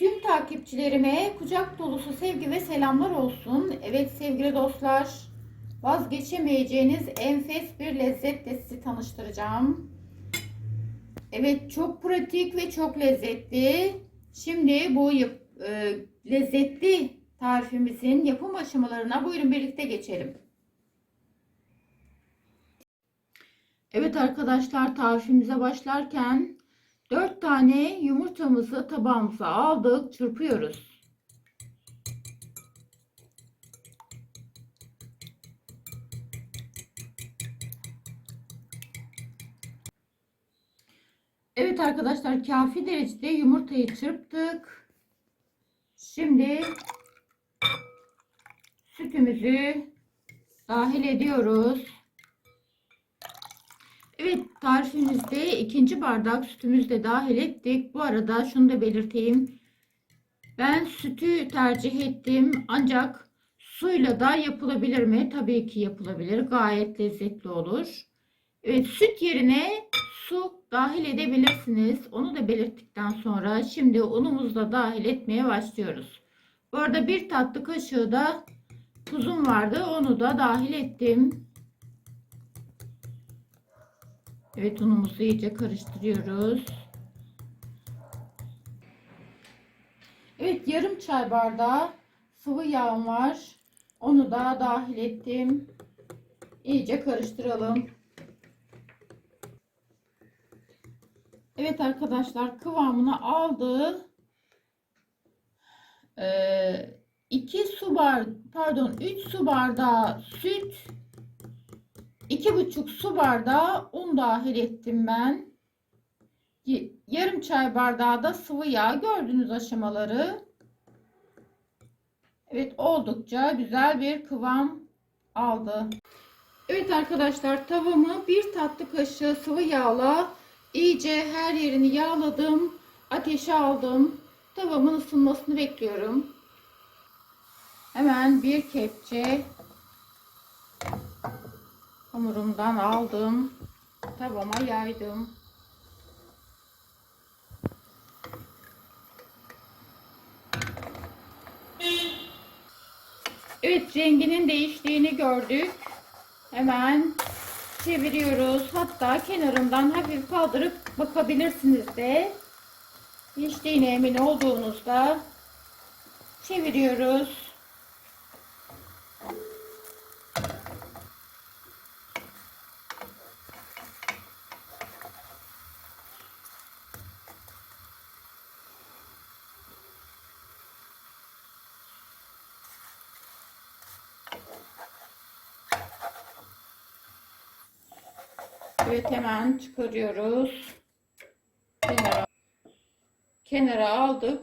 Tüm takipçilerime kucak dolusu sevgi ve selamlar olsun. Evet sevgili dostlar, vazgeçemeyeceğiniz enfes bir lezzetle sizi tanıştıracağım. Evet çok pratik ve çok lezzetli. Şimdi bu e, lezzetli tarifimizin yapım aşamalarına buyurun birlikte geçelim. Evet arkadaşlar tarifimize başlarken 4 tane yumurtamızı tabağımıza aldık, çırpıyoruz. Evet arkadaşlar kafi derecede yumurtayı çırptık. Şimdi sütümüzü dahil ediyoruz. Evet tarifimizde ikinci bardak sütümüzü de dahil ettik. Bu arada şunu da belirteyim. Ben sütü tercih ettim. Ancak suyla da yapılabilir mi? Tabii ki yapılabilir. Gayet lezzetli olur. Evet süt yerine su dahil edebilirsiniz. Onu da belirttikten sonra şimdi unumuzu da dahil etmeye başlıyoruz. Bu arada bir tatlı kaşığı da tuzum vardı. Onu da dahil ettim. Evet unumuzu iyice karıştırıyoruz. Evet yarım çay bardağı sıvı yağım var. Onu da dahil ettim. İyice karıştıralım. Evet arkadaşlar kıvamını aldı. 2 su bar pardon 3 su bardağı süt 2,5 su bardağı un dahil ettim ben. Yarım çay bardağı da sıvı yağ gördüğünüz aşamaları. Evet oldukça güzel bir kıvam aldı. Evet arkadaşlar tavamı bir tatlı kaşığı sıvı yağla iyice her yerini yağladım. Ateşe aldım. Tavamın ısınmasını bekliyorum. Hemen bir kepçe hamurumdan aldım. Tavama yaydım. Evet renginin değiştiğini gördük. Hemen çeviriyoruz. Hatta kenarından hafif kaldırıp bakabilirsiniz de. Piştiğine emin olduğunuzda çeviriyoruz. Evet hemen çıkarıyoruz. Kenara, kenara aldık.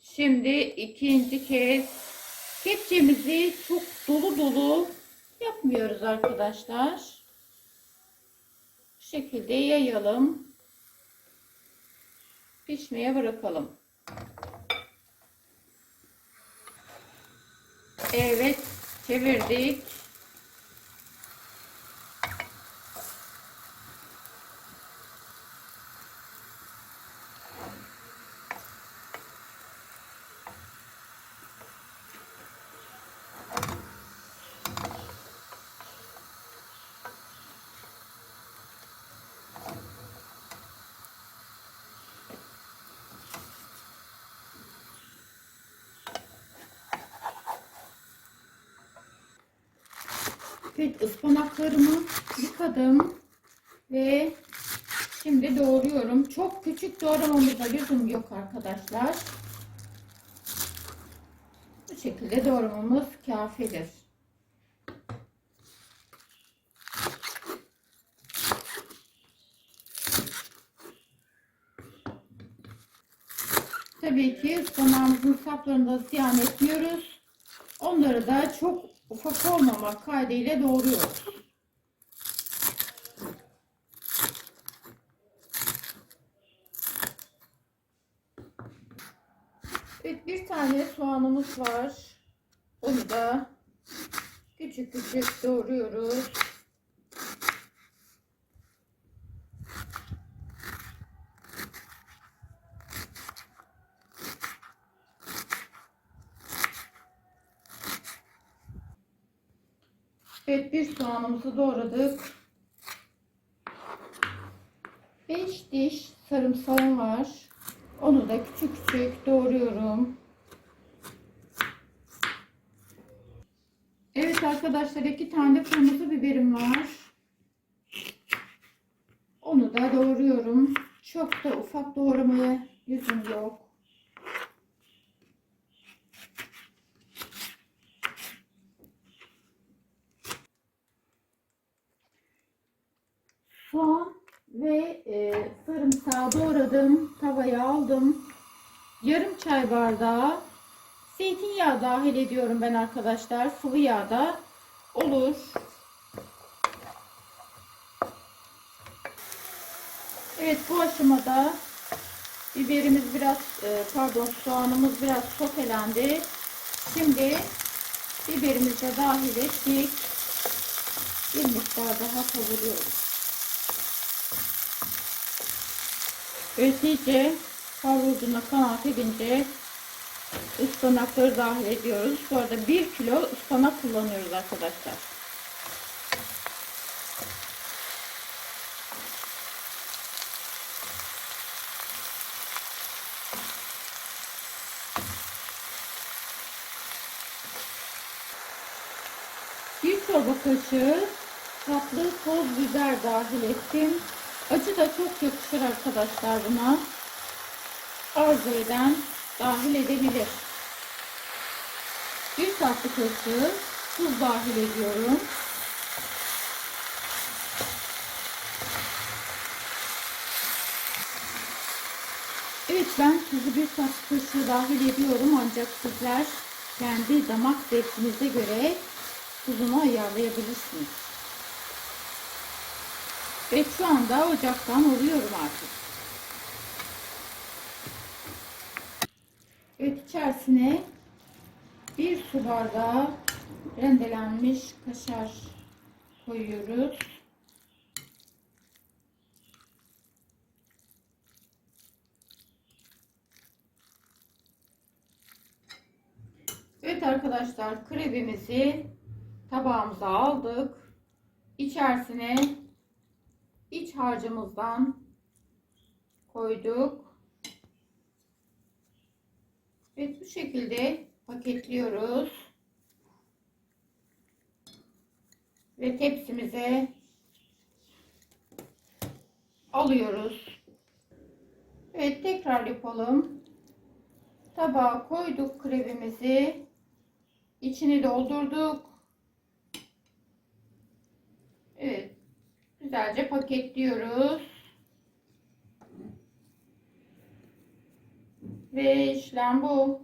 Şimdi ikinci kez kepçemizi çok dolu dolu yapmıyoruz arkadaşlar. Bu şekilde yayalım. Pişmeye bırakalım. Evet çevirdik. Evet ıspanaklarımı yıkadım ve şimdi doğruyorum. Çok küçük doğramamıza lüzum yok arkadaşlar. Bu şekilde doğramamız kafidir. Tabii ki ıspanağımızın saplarını da ziyan etmiyoruz. Onları da çok ufak olmamak kaydıyla doğruyoruz. Evet bir tane soğanımız var. Onu da küçük küçük doğruyoruz. Evet bir soğanımızı doğradık. 5 diş sarımsağım var. Onu da küçük küçük doğruyorum. Evet arkadaşlar iki tane kırmızı biberim var. Onu da doğruyorum. Çok da ufak doğramaya yüzüm yok. Soğan ve e, sarımsağı doğradım. Tavaya aldım. Yarım çay bardağı zeytinyağı dahil ediyorum ben arkadaşlar. Sıvı yağ da olur. Evet bu aşamada biberimiz biraz e, pardon soğanımız biraz sotelendi. Şimdi biberimizi dahil ettik. Bir miktar daha kavuruyoruz. Evet iyice kavrulduğuna kanaat edince ıspanakları dahil ediyoruz. Bu arada 1 kilo ıspanak kullanıyoruz arkadaşlar. Bir çorba kaşığı tatlı toz biber dahil ettim. Acı da çok yakışır arkadaşlar buna. Arzu eden dahil edebilir. Bir tatlı kaşığı tuz dahil ediyorum. Evet ben tuzu bir tatlı kaşığı dahil ediyorum ancak sizler kendi damak zevkinize göre tuzunu ayarlayabilirsiniz. Ve şu anda ocaktan alıyorum artık. Evet içerisine bir su bardağı rendelenmiş kaşar koyuyoruz. Evet arkadaşlar krevimizi tabağımıza aldık. İçerisine iç harcımızdan koyduk. Evet bu şekilde paketliyoruz. Ve tepsimize alıyoruz. Evet tekrar yapalım. Tabağa koyduk krevimizi. İçini doldurduk. Evet. Güzelce paketliyoruz. Ve işlem bu.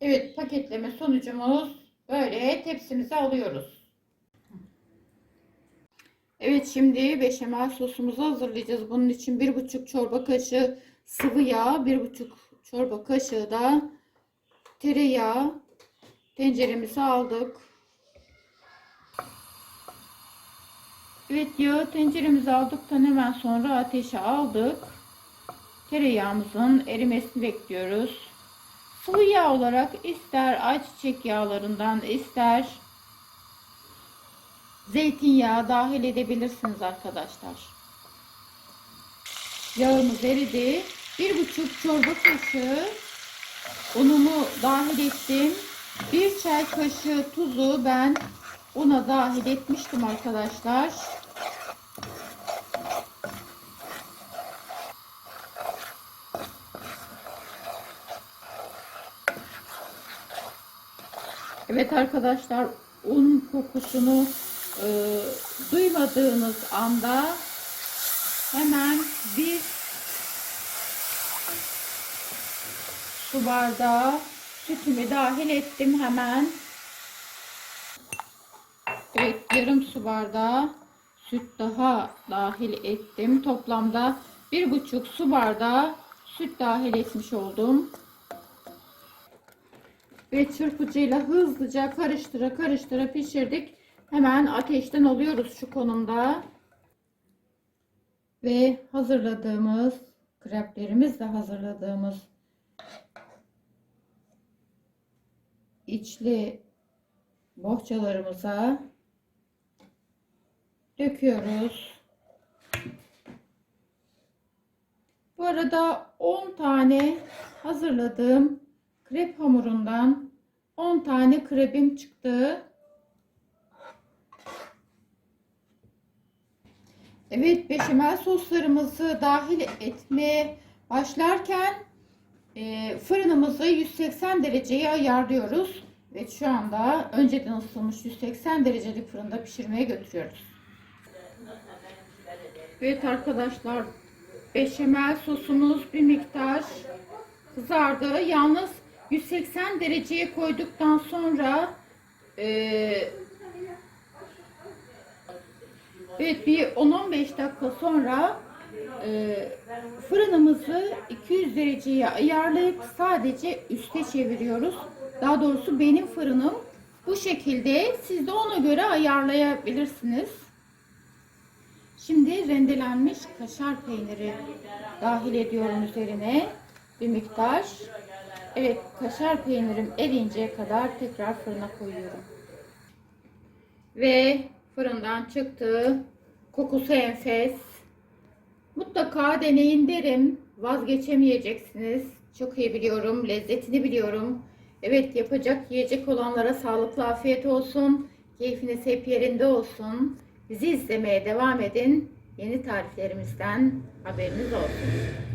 Evet paketleme sonucumuz böyle tepsimize alıyoruz. Evet şimdi beşamel sosumuzu hazırlayacağız. Bunun için bir buçuk çorba kaşığı sıvı yağ, bir buçuk çorba kaşığı da tereyağı tenceremize aldık. Evet yağı tenceremize aldıktan hemen sonra ateşe aldık. Tereyağımızın erimesini bekliyoruz. Sıvı yağ olarak ister ayçiçek yağlarından ister zeytinyağı dahil edebilirsiniz arkadaşlar. Yağımız eridi. Bir buçuk çorba kaşığı unumu dahil ettim. Bir çay kaşığı tuzu ben una dahil etmiştim arkadaşlar. Evet arkadaşlar un kokusunu e, duymadığınız anda hemen bir su bardağı sütümü dahil ettim hemen. Yarım su bardağı süt daha dahil ettim. Toplamda bir buçuk su bardağı süt dahil etmiş oldum. Ve çırpıcıyla hızlıca karıştıra karıştıra pişirdik. Hemen ateşten alıyoruz şu konumda. Ve hazırladığımız kreplerimiz de hazırladığımız içli bohçalarımıza döküyoruz. Bu arada 10 tane hazırladığım krep hamurundan 10 tane krepim çıktı. Evet beşamel soslarımızı dahil etmeye başlarken e, fırınımızı 180 dereceye ayarlıyoruz. Ve şu anda önceden ısıtılmış 180 derecelik fırında pişirmeye götürüyoruz. Evet arkadaşlar beşamel sosumuz bir miktar kızardı. Yalnız 180 dereceye koyduktan sonra e, evet bir 10-15 dakika sonra e, fırınımızı 200 dereceye ayarlayıp sadece üste çeviriyoruz. Daha doğrusu benim fırınım bu şekilde. Siz de ona göre ayarlayabilirsiniz. Şimdi rendelenmiş kaşar peyniri dahil ediyorum üzerine bir miktar. Evet kaşar peynirim eriyinceye kadar tekrar fırına koyuyorum. Ve fırından çıktı. Kokusu enfes. Mutlaka deneyin derim. Vazgeçemeyeceksiniz. Çok iyi biliyorum. Lezzetini biliyorum. Evet yapacak yiyecek olanlara sağlıklı afiyet olsun. Keyfiniz hep yerinde olsun. Bizi izlemeye devam edin. Yeni tariflerimizden haberiniz olsun.